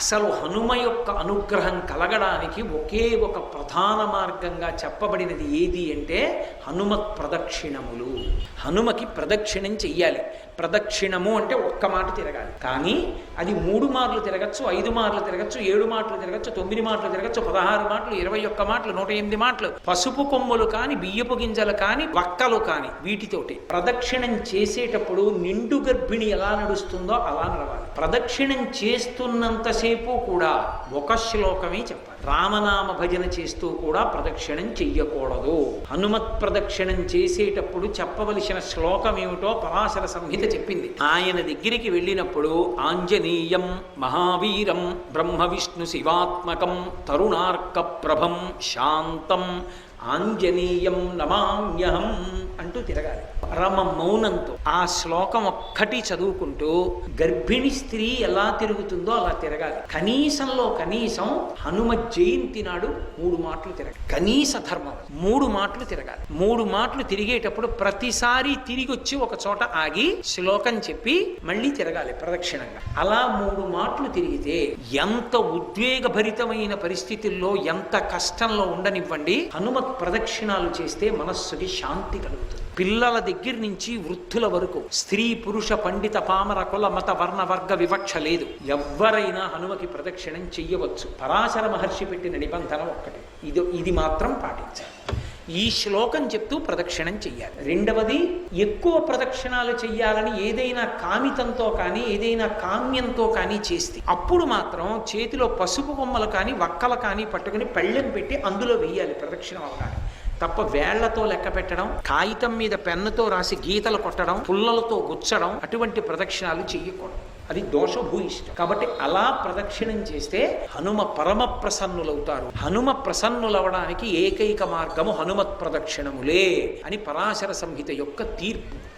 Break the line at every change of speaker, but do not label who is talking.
అసలు హనుమ యొక్క అనుగ్రహం కలగడానికి ఒకే ఒక ప్రధాన మార్గంగా చెప్పబడినది ఏది అంటే హనుమత్ ప్రదక్షిణములు. హనుమకి ప్రదక్షిణం చెయ్యాలి. ప్రదక్షిణము అంటే ఒక్క మాట తిరగాలి. కానీ అది మూడు మార్లు తిరగచ్చు ఐదు మార్లు తిరగచ్చు ఏడు మాటలు తిరగచ్చు తొమ్మిది మాటలు తిరగచ్చు పదహారు మాటలు ఇరవై ఒక్క మాటలు నూట ఎనిమిది మాటలు పసుపు కొమ్ములు కానీ బియ్యపు గింజలు కానీ వక్కలు కానీ వీటితోటి. ప్రదక్షిణం చేసేటప్పుడు నిండు గర్భిణి ఎలా నడుస్తుందో అలా నడవాలి. ప్రదక్షిణం చేస్తున్నంతసేపు కూడా ఒక శ్లోకమే చెప్పాలి. రామనామ భజన చేస్తూ కూడా ప్రదక్షిణం చెయ్యకూడదు. హనుమత్ ప్రదక్షిణం చేసేటప్పుడు చెప్పవలసిన శ్లోకం ఏమిటో పరాశర సంహిత చెప్పింది. ఆయన దగ్గరికి వెళ్ళినప్పుడు ఆంజనేయం మహావీరం బ్రహ్మ విష్ణు శివాత్మకం తరుణార్క ప్రభం శాంతం ఆంజనేయం నమామ్యహం అంటూ తిరగాలి. పరమ మౌనంతో ఆ శ్లోకం ఒక్కటి చదువుకుంటూ గర్భిణి స్త్రీ ఎలా తిరుగుతుందో అలా తిరగాలి. కనీసంలో కనీసం హనుమ జయంతి నాడు మూడు మాటలు తిరగాలి. కనీస ధర్మం. మూడు మాటలు తిరగాలి. మూడు మాటలు తిరిగేటప్పుడు ప్రతిసారి తిరిగి వచ్చి ఒక చోట ఆగి శ్లోకం చెప్పి మళ్ళీ తిరగాలి ప్రదక్షిణంగా. అలా మూడు మాటలు తిరిగితే ఎంత ఉద్వేగభరితమైన పరిస్థితుల్లో ఎంత కష్టంలో ఉండనివ్వండి హనుమత్ ప్రదక్షిణాలు చేస్తే మనస్సుకి శాంతి కలుగుతుంది. పిల్లల దగ్గర నుంచి వృద్ధుల వరకు స్త్రీ పురుష పండిత పామర కుల మత వర్ణ వర్గ వివక్ష లేదు. ఎవ్వరైనా హనుమకి ప్రదక్షిణం చెయ్యవచ్చు. పరాశర మహర్షి పెట్టిన నిబంధన ఒక్కటి. ఇది ఇది మాత్రం పాటించాలి. ఈ శ్లోకం చెప్తూ ప్రదక్షిణం చెయ్యాలి. రెండవది ఎక్కువ ప్రదక్షిణాలు చెయ్యాలని ఏదైనా కామితంతో కానీ ఏదైనా కామ్యంతో కానీ చేస్తే అప్పుడు మాత్రం చేతిలో పసుపు బొమ్మలు కానీ వక్కలు కానీ పట్టుకుని పళ్ళెం పెట్టి అందులో వెయ్యాలి ప్రదక్షిణం అవగానే. తప్ప వేళ్ళతో లెక్క పెట్టడం కాగితం మీద పెన్నుతో రాసి గీతలు కొట్టడం పుల్లలతో గుచ్చడం అటువంటి ప్రదక్షిణాలు చెయ్యకూడదు. అది దోషభూయిష్టం. కాబట్టి అలా ప్రదక్షిణం చేస్తే హనుమ పరమ ప్రసన్నులవుతారు. హనుమ ప్రసన్నులవడానికి ఏకైక మార్గము హనుమత్ ప్రదక్షిణములే అని పరాశర సంహిత యొక్క తీర్పు.